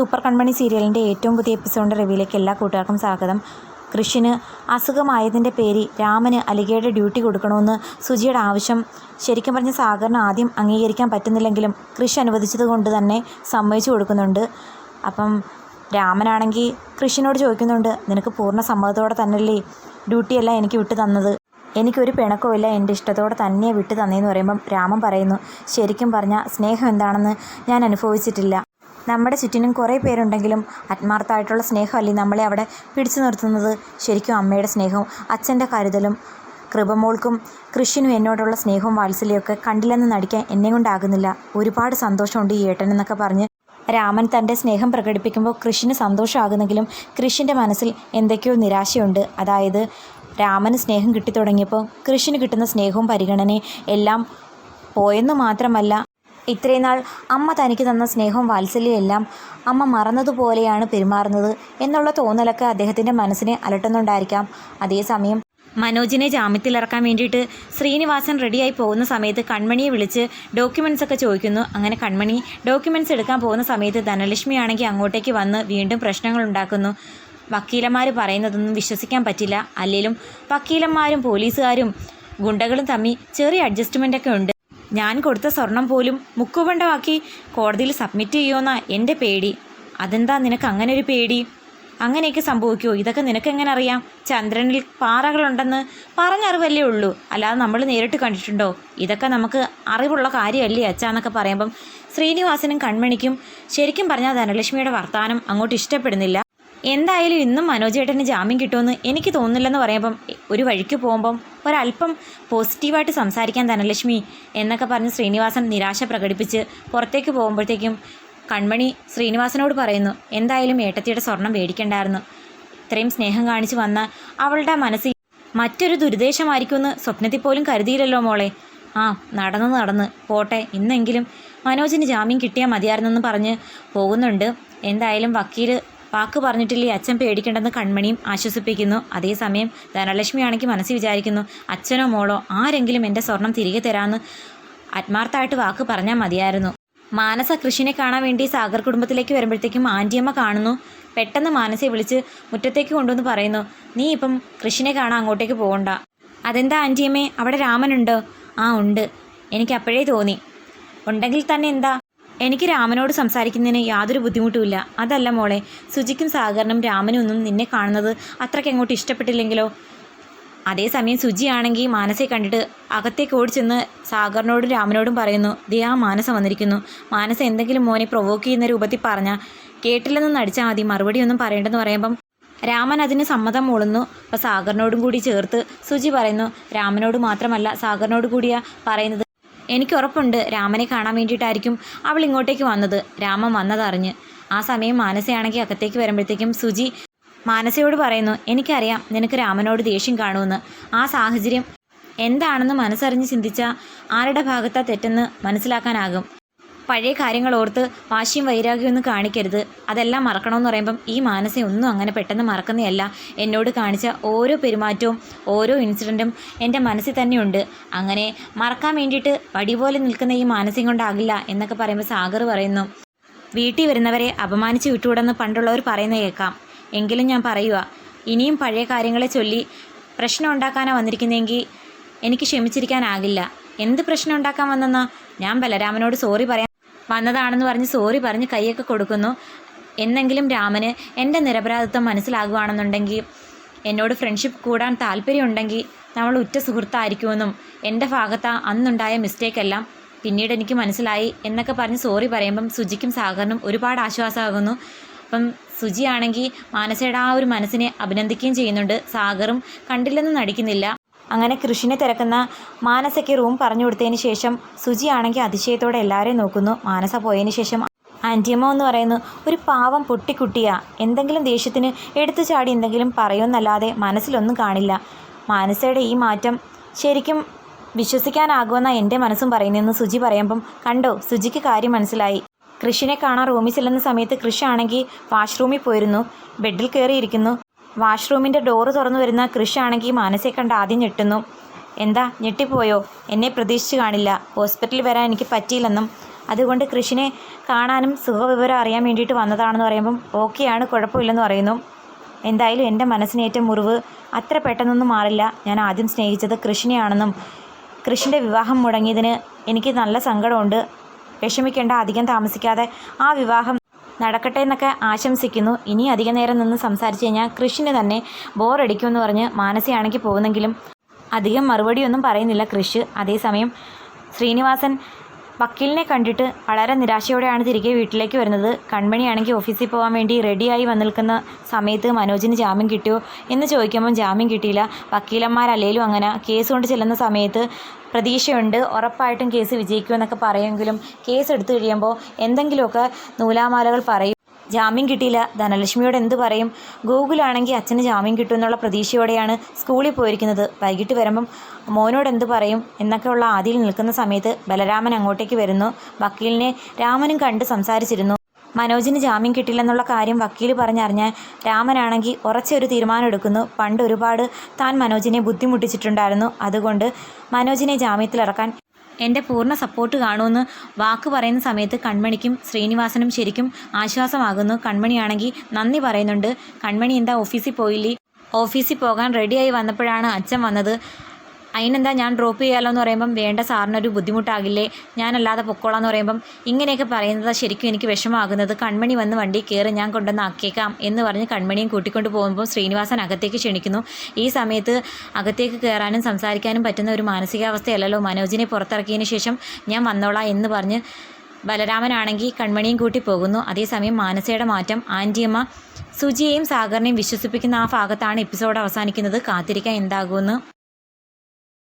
Super കൺമണി സീരിയലിന്റെ ഏറ്റവും പുതിയ എപ്പിസോഡിന്റെ റിവ്യൂലേക്ക് എല്ലാ കൂട്ടുകാർക്കും സ്വാഗതം. കൃഷിന് അസുഖമായതിന്റെ പേരിൽ രാമന് അലികയുടെ ഡ്യൂട്ടി കൊടുക്കണമെന്ന് സുജിയുടെ ആവശ്യം. ശരിക്കും പറഞ്ഞ സാഗറിന് ആദ്യം അംഗീകരിക്കാൻ പറ്റുന്നില്ലെങ്കിലും കൃഷി അനുവദിച്ചത് കൊണ്ട് തന്നെ സമ്മതിച്ചു കൊടുക്കുന്നുണ്ട്. അപ്പം രാമനാണെങ്കിൽ കൃഷിനോട് ചോദിക്കുന്നുണ്ട് നിനക്ക് പൂർണ സമ്മതത്തോടെ തന്നെയല്ലേ ഡ്യൂട്ടിയെല്ലാം എനിക്ക് വിട്ടു തന്നത്? എനിക്കൊരു പിണക്കമില്ല എന്റെ ഇഷ്ടത്തോടെ തന്നെ വിട്ടു തന്നേന്ന് പറയുമ്പം രാമൻ പറയുന്നു ശരിക്കും പറഞ്ഞാൽ സ്നേഹം എന്താണെന്ന് ഞാൻ അനുഭവിച്ചിട്ടില്ല. നമ്മുടെ ചുറ്റിനും കുറേ പേരുണ്ടെങ്കിലും ആത്മാർത്ഥമായിട്ടുള്ള സ്നേഹമല്ലേ നമ്മളെ അവിടെ പിടിച്ചു നിർത്തുന്നത്? ശരിക്കും അമ്മയുടെ സ്നേഹവും അച്ഛന്റെ കരുതലും കൃപമോൾക്കും കൃഷിനും എന്നോടുള്ള സ്നേഹവും വാത്സല്യമൊക്കെ കണ്ടില്ലെന്ന് നടിക്കാൻ എന്നെ കൊണ്ടാകുന്നില്ല. ഒരുപാട് സന്തോഷമുണ്ട് ഈ ഏട്ടൻ എന്നൊക്കെ പറഞ്ഞ് രാമൻ തന്റെ സ്നേഹം പ്രകടിപ്പിക്കുമ്പോൾ കൃഷിന് സന്തോഷമാകുന്നെങ്കിലും കൃഷിന്റെ മനസ്സിൽ എന്തൊക്കെയോ നിരാശയുണ്ട്. അതായത് രാമന് സ്നേഹം കിട്ടിത്തുടങ്ങിയപ്പോൾ കൃഷിന് കിട്ടുന്ന സ്നേഹവും പരിഗണനയും എല്ലാം പോയെന്ന് മാത്രമല്ല ഇത്രയും നാൾ അമ്മ തനിക്ക് തന്ന സ്നേഹവും വാത്സല്യവും അമ്മ മറന്നതുപോലെയാണ് പെരുമാറുന്നത് എന്നുള്ള തോന്നലൊക്കെ അദ്ദേഹത്തിന്റെ മനസ്സിനെ അലട്ടുന്നുണ്ടായിരിക്കാം. അതേസമയം മനോജിനെ ജാമ്യത്തിലിറക്കാൻ വേണ്ടിയിട്ട് ശ്രീനിവാസൻ റെഡിയായി പോകുന്ന സമയത്ത് കൺമണിയെ വിളിച്ച് ഡോക്യുമെൻസ് ഒക്കെ ചോദിക്കുന്നു. അങ്ങനെ കൺമണി ഡോക്യുമെൻസ് എടുക്കാൻ പോകുന്ന സമയത്ത് ധനലക്ഷ്മി ആണെങ്കിൽ അങ്ങോട്ടേക്ക് വന്ന് വീണ്ടും പ്രശ്നങ്ങൾ ഉണ്ടാക്കുന്നു. വക്കീലന്മാർ പറയുന്നതൊന്നും വിശ്വസിക്കാൻ പറ്റില്ല. അല്ലെങ്കിലും വക്കീലന്മാരും പോലീസുകാരും ഗുണ്ടകളും തമ്മിൽ ചെറിയ അഡ്ജസ്റ്റ്മെന്റൊക്കെ ഉണ്ട്. ഞാൻ കൊടുത്ത സ്വർണം പോലും മുക്കുപണ്ടമാക്കി കോടതിയിൽ സബ്മിറ്റ് ചെയ്യുമെന്നാ എന്റെ പേടി. അതെന്താ നിനക്ക് അങ്ങനെ ഒരു പേടി? അങ്ങനെയൊക്കെ സംഭവിക്കുമോ ഇതൊക്കെ നിനക്ക് എങ്ങനെ അറിയാം? ചന്ദ്രനിൽ പാറകളുണ്ടെന്ന് പറഞ്ഞറിവല്ലേ ഉള്ളൂ. അല്ലാതെ നമ്മൾ നേരിട്ട് കണ്ടിട്ടുണ്ടോ? ഇതൊക്കെ നമുക്ക് അറിവുള്ള കാര്യമല്ലേ അച്ഛ എന്നൊക്കെ പറയുമ്പം. ശ്രീനിവാസനും കൺമണിക്കും ശരിക്കും പറഞ്ഞാൽ ധനലക്ഷ്മിയുടെ വർത്തമാനം അങ്ങോട്ട് ഇഷ്ടപ്പെടുന്നില്ല. എന്തായാലും ഇന്നും മനോജേട്ടന് ജാമ്യം കിട്ടുമെന്ന് എനിക്ക് തോന്നുന്നില്ലെന്ന് പറയുമ്പം ഒരു വഴിക്ക് പോകുമ്പം ഒരല്പം പോസിറ്റീവായിട്ട് സംസാരിക്കാൻ ധനലക്ഷ്മി എന്നൊക്കെ പറഞ്ഞ് ശ്രീനിവാസൻ നിരാശ പ്രകടിപ്പിച്ച് പുറത്തേക്ക് പോകുമ്പോഴത്തേക്കും കൺമണി ശ്രീനിവാസനോട് പറയുന്നു എന്തായാലും ഏട്ടത്തിയുടെ സ്വർണം മേടിക്കണ്ടായിരുന്നു. ഇത്രയും സ്നേഹം കാണിച്ചു വന്ന അവളുടെ മനസ്സിൽ മറ്റൊരു ദുരുദ്ദേശമായിരിക്കുമെന്ന് സ്വപ്നത്തിൽ പോലും കരുതിയില്ലല്ലോ മോളെ. ആ നടന്ന് നടന്ന്. പോട്ടെ ഇന്നെങ്കിലും മനോജിന് ജാമ്യം കിട്ടിയാൽ മതിയായിരുന്നെന്ന് പറഞ്ഞ് പോകുന്നുണ്ട്. എന്തായാലും വക്കീൽ വാക്ക് പറഞ്ഞിട്ടില്ലേ അച്ഛൻ പേടിക്കേണ്ടെന്ന് കൺമണിയും ആശ്വസിപ്പിക്കുന്നു. അതേസമയം ധനലക്ഷ്മിയാണെങ്കിൽ മനസ്സിൽ വിചാരിക്കുന്നു അച്ഛനോ മോളോ ആരെങ്കിലും എന്റെ സ്വർണം തിരികെ തരാമെന്ന് ആത്മാർത്ഥമായിട്ട് വാക്ക് പറഞ്ഞാൽ മതിയായിരുന്നു. മാനസ കൃഷിനെ കാണാൻ വേണ്ടി സാഗർ കുടുംബത്തിലേക്ക് വരുമ്പോഴത്തേക്കും ആന്റിയമ്മ കാണുന്നു. പെട്ടെന്ന് മാനസയെ വിളിച്ച് മുറ്റത്തേക്ക് കൊണ്ടുവന്ന് പറയുന്നു നീ ഇപ്പം കൃഷിനെ കാണാൻ അങ്ങോട്ടേക്ക് പോകണ്ട. അതെന്താ ആന്റിയമ്മേ അവിടെ രാമനുണ്ടോ? ആ ഉണ്ട്. എനിക്ക് അപ്പോഴേ തോന്നി. ഉണ്ടെങ്കിൽ തന്നെ എന്താ? എനിക്ക് രാമനോട് സംസാരിക്കുന്നതിന് യാതൊരു ബുദ്ധിമുട്ടുമില്ല അതല്ല മോളെ സുജിക്കും സാഗറിനും രാമനും ഒന്നും നിന്നെ കാണുന്നത് അത്രയ്ക്ക് അങ്ങോട്ട് ഇഷ്ടപ്പെട്ടില്ലെങ്കിലോ? അതേസമയം സുജിയാണെങ്കിൽ മാനസയെ കണ്ടിട്ട് അകത്തേക്ക് ഓടിച്ചെന്ന് സാഗറിനോടും രാമനോടും പറയുന്നു ദേ ആ മാനസ വന്നിരിക്കുന്നു. മാനസ എന്തെങ്കിലും മോനെ പ്രൊവോക്ക് ചെയ്യുന്ന രൂപത്തിൽ പറഞ്ഞാൽ കേട്ടില്ലെന്ന് നടിച്ചാൽ മതി. മറുപടിയൊന്നും പറയേണ്ടെന്ന് പറയുമ്പം രാമൻ അതിന് സമ്മതം മൂളുന്നു. അപ്പോൾ സാഗറിനോടും കൂടി ചേർത്ത് സുജി പറയുന്നു രാമനോട് മാത്രമല്ല സാഗറിനോട് കൂടിയാ പറയുന്നത്. എനിക്ക് ഉറപ്പുണ്ട്. രാമനെ കാണാൻ വേണ്ടിയിട്ടായിരിക്കും അവൾ ഇങ്ങോട്ടേക്ക് വന്നത്. രാമൻ വന്നതറിഞ്ഞ്. ആ സമയം മാനസയാണെങ്കിൽ അകത്തേക്ക് വരുമ്പോഴത്തേക്കും സുജി മാനസയോട് പറയുന്നു എനിക്കറിയാം നിനക്ക് രാമനോട് ദേഷ്യം കാണുമെന്ന്. ആ സാഹചര്യം എന്താണെന്ന് മനസ്സറിഞ്ഞ് ചിന്തിച്ചാൽ ആരുടെ ഭാഗത്താ തെറ്റെന്ന് മനസ്സിലാക്കാനാകും. പഴയ കാര്യങ്ങൾ ഓർത്ത് വാശിയും വൈരാഗ്യമൊന്നും കാണിക്കരുത്. അതെല്ലാം മറക്കണമെന്ന് പറയുമ്പം ഈ മാനസ ഒന്നും അങ്ങനെ പെട്ടെന്ന് മറക്കുന്നതല്ല. എന്നോട് കാണിച്ച ഓരോ പെരുമാറ്റവും ഓരോ ഇൻസിഡന്റും എന്റെ മനസ്സിൽ തന്നെയുണ്ട്. അങ്ങനെ മറക്കാൻ വേണ്ടിയിട്ട് പടി പോലെ നിൽക്കുന്ന ഈ മാനസം കൊണ്ടാകില്ല എന്നൊക്കെ പറയുമ്പോൾ സാഗർ പറയുന്നു. വീട്ടിൽ വരുന്നവരെ അപമാനിച്ച് വിട്ടുകൂടെന്ന് പണ്ടുള്ളവർ പറയുന്ന കേൾക്കാം. എങ്കിലും ഞാൻ പറയുക ഇനിയും പഴയ കാര്യങ്ങളെ ചൊല്ലി പ്രശ്നം ഉണ്ടാക്കാനാണ് വന്നിരിക്കുന്നതെങ്കിൽ എനിക്ക് ക്ഷമിച്ചിരിക്കാനാകില്ല. എന്ത് പ്രശ്നം ഉണ്ടാക്കാൻ വന്നെന്നാ? ഞാൻ ബലരാമനോട് സോറി പറയാൻ വന്നതാണെന്ന് പറഞ്ഞ് സോറി പറഞ്ഞ് കൈയൊക്കെ കൊടുക്കുന്നു. എന്നെങ്കിലും രാമന് എന്റെ നിരപരാധിത്വം മനസ്സിലാകുകയാണെന്നുണ്ടെങ്കിൽ എന്നോട് ഫ്രണ്ട്ഷിപ്പ് കൂടാൻ താല്പര്യമുണ്ടെങ്കിൽ നമ്മൾ ഉറ്റ സുഹൃത്തായിരിക്കുമെന്നും എന്റെ ഭാഗത്ത് അന്നുണ്ടായ മിസ്റ്റേക്കെല്ലാം പിന്നീട് എനിക്ക് മനസ്സിലായി എന്നൊക്കെ പറഞ്ഞ് സോറി പറയുമ്പം സുജിക്കും സാഗറിനും ഒരുപാട് ആശ്വാസമാകുന്നു. അപ്പം സുജിയാണെങ്കിൽ മാനസയുടെ ആ ഒരു മനസ്സിനെ അഭിനന്ദിക്കുകയും ചെയ്യുന്നുണ്ട്. സാഗറും കണ്ടില്ലെന്ന് നടിക്കുന്നില്ല. അങ്ങനെ കൃഷിനെ തിരക്കുന്ന മാനസയ്ക്ക് റൂം പറഞ്ഞു കൊടുത്തതിന് ശേഷം സുജിയാണെങ്കിൽ അതിശയത്തോടെ എല്ലാവരെയും നോക്കുന്നു. മാനസ പോയതിന് ശേഷം ആന്റിയമ്മ എന്ന് പറയുന്നു ഒരു പാവം പൊട്ടിക്കുട്ടിയാ. എന്തെങ്കിലും ദേഷ്യത്തിന് എടുത്തു ചാടി എന്തെങ്കിലും പറയുമെന്നല്ലാതെ മനസ്സിലൊന്നും കാണില്ല. മാനസയുടെ ഈ മാറ്റം ശരിക്കും വിശ്വസിക്കാനാകുമെന്നാണ് എന്റെ മനസ്സും പറയുന്നതെന്ന് സുജി പറയുമ്പം കണ്ടോ സുജിക്ക് കാര്യം മനസ്സിലായി. കൃഷിനെ കാണാൻ റൂമിൽ ചെല്ലുന്ന സമയത്ത് കൃഷി ആണെങ്കിൽ വാഷ്റൂമിൽ പോയിരുന്നു. ബെഡിൽ കയറിയിരിക്കുന്നു. വാഷ്റൂമിന്റെ ഡോറ് തുറന്നു വരുന്ന കൃഷിയാണെങ്കിൽ മാനസയെ കണ്ട് ആദ്യം ഞെട്ടുന്നു. എന്താ? ഞെട്ടിപ്പോയോ? എന്നെ പ്രതീക്ഷിച്ച് കാണില്ല. ഹോസ്പിറ്റലിൽ വരാൻ എനിക്ക് പറ്റിയില്ലെന്നും അതുകൊണ്ട് കൃഷിനെ കാണാനും സുഖവിവരം അറിയാൻ വേണ്ടിയിട്ട് വന്നതാണെന്ന് പറയുമ്പം ഓക്കെയാണ് കുഴപ്പമില്ലെന്ന് പറയുന്നു. എന്തായാലും എന്റെ മനസ്സിനേറ്റ മുറിവ് അത്ര പെട്ടെന്നൊന്നും മാറില്ല. ഞാൻ ആദ്യം സ്നേഹിച്ചത് കൃഷിനെയാണെന്നും കൃഷിന്റെ വിവാഹം മുടങ്ങിയതിന് എനിക്ക് നല്ല സങ്കടമുണ്ട്. വിഷമിക്കേണ്ട അധികം താമസിക്കാതെ ആ വിവാഹം നടക്കട്ടെ എന്നൊക്കെ ആശംസിക്കുന്നു. ഇനി അധിക നേരം നിന്ന് സംസാരിച്ച് കഴിഞ്ഞാൽ കൃഷിന് തന്നെ ബോറടിക്കുമെന്ന് പറഞ്ഞ് മാനസിയാണെങ്കിൽ പോകുന്നെങ്കിലും അധികം മറുപടിയൊന്നും പറയുന്നില്ല കൃഷ്. അതേസമയം ശ്രീനിവാസൻ വക്കീലിനെ കണ്ടിട്ട് വളരെ നിരാശയോടെയാണ് തിരികെ വീട്ടിലേക്ക് വരുന്നത്. കൺമണിയാണെങ്കിൽ ഓഫീസിൽ പോകാൻ വേണ്ടി റെഡിയായി വന്നു നിൽക്കുന്ന സമയത്ത് മനോജിന് ജാമ്യം കിട്ടിയോ എന്ന് ചോദിക്കുമ്പോൾ ജാമ്യം കിട്ടിയില്ല. വക്കീലന്മാരല്ലേലും അങ്ങനെ കേസ് കൊണ്ട് ചെല്ലുന്ന സമയത്ത് പ്രതീക്ഷയുണ്ട്. ഉറപ്പായിട്ടും കേസ് വിജയിക്കുമെന്നൊക്കെ പറയുമെങ്കിലും കേസ് എടുത്തു കഴിയുമ്പോൾ എന്തെങ്കിലുമൊക്കെ നൂലാമാലകൾ പറയും. ജാമ്യം കിട്ടിയില്ല. ധനലക്ഷ്മിയോട് എന്ത് പറയും? ഗൂഗിളാണെങ്കിൽ അച്ഛന് ജാമ്യം കിട്ടുമെന്നുള്ള പ്രതീക്ഷയോടെയാണ് സ്കൂളിൽ പോയിരിക്കുന്നത്. വൈകിട്ട് വരുമ്പം മോനോട് എന്ത് പറയും? എന്നൊക്കെയുള്ള ആദിയിൽ നിൽക്കുന്ന സമയത്ത് ബലരാമൻ അങ്ങോട്ടേക്ക് വരുന്നു. വക്കീലിനെ രാമനും കണ്ട് സംസാരിച്ചിരുന്നു. മനോജിന് ജാമ്യം കിട്ടില്ലെന്നുള്ള കാര്യം വക്കീൽ പറഞ്ഞറിഞ്ഞ രാമനാണെങ്കിൽ ഉറച്ചൊരു തീരുമാനം എടുക്കുന്നു. പണ്ട് ഒരുപാട് താൻ മനോജിനെ ബുദ്ധിമുട്ടിച്ചിട്ടുണ്ടായിരുന്നു. അതുകൊണ്ട് മനോജിനെ ജാമ്യത്തിലിറക്കാൻ എന്റെ പൂർണ സപ്പോർട്ട് കാണുമെന്ന് വാക്ക് പറയുന്ന സമയത്ത് കൺമണിക്കും ശ്രീനിവാസനും ശരിക്കും ആശ്വാസമാകുന്നു. കൺമണിയാണെങ്കിൽ നന്ദി പറയുന്നുണ്ട്. കൺമണി എന്താ ഓഫീസിൽ പോയില്ലേ? ഓഫീസിൽ പോകാൻ റെഡിയായി വന്നപ്പോഴാണ് അച്ഛൻ വന്നത്. അതിനെന്താ ഞാൻ ഡ്രോപ്പ് ചെയ്യാലോ എന്ന് പറയുമ്പം വേണ്ട സാറിനൊരു ബുദ്ധിമുട്ടാകില്ലേ? ഞാനല്ലാതെ പൊക്കോളാം എന്ന് പറയുമ്പം ഇങ്ങനെയൊക്കെ പറയുന്നത് ശരിക്കും എനിക്ക് വിഷമമാകുന്നത്. കൺമണി വന്ന് വണ്ടി കയറി ഞാൻ കൊണ്ടുവന്ന് ആക്കിയേക്കാം എന്ന് പറഞ്ഞ് കൺമണിയും കൂട്ടിക്കൊണ്ട് പോകുമ്പോൾ ശ്രീനിവാസൻ അകത്തേക്ക് ക്ഷണിക്കുന്നു. ഈ സമയത്ത് അകത്തേക്ക് കയറാനും സംസാരിക്കാനും പറ്റുന്ന ഒരു മാനസികാവസ്ഥയല്ലല്ലോ മനോജിനെ പുറത്തിറക്കിയതിന് ശേഷം ഞാൻ വന്നോളാം എന്ന് പറഞ്ഞ് ബലരാമനാണെങ്കിൽ കൺമണിയും കൂട്ടി പോകുന്നു. അതേസമയം മാനസയുടെ മാറ്റം ആന്റിയമ്മ സുജിയെയും സാഗറിനെയും വിശ്വസിപ്പിക്കുന്ന ആ ഭാഗത്താണ് എപ്പിസോഡ് അവസാനിക്കുന്നത്. കാത്തിരിക്കാൻ എന്താകുമെന്ന്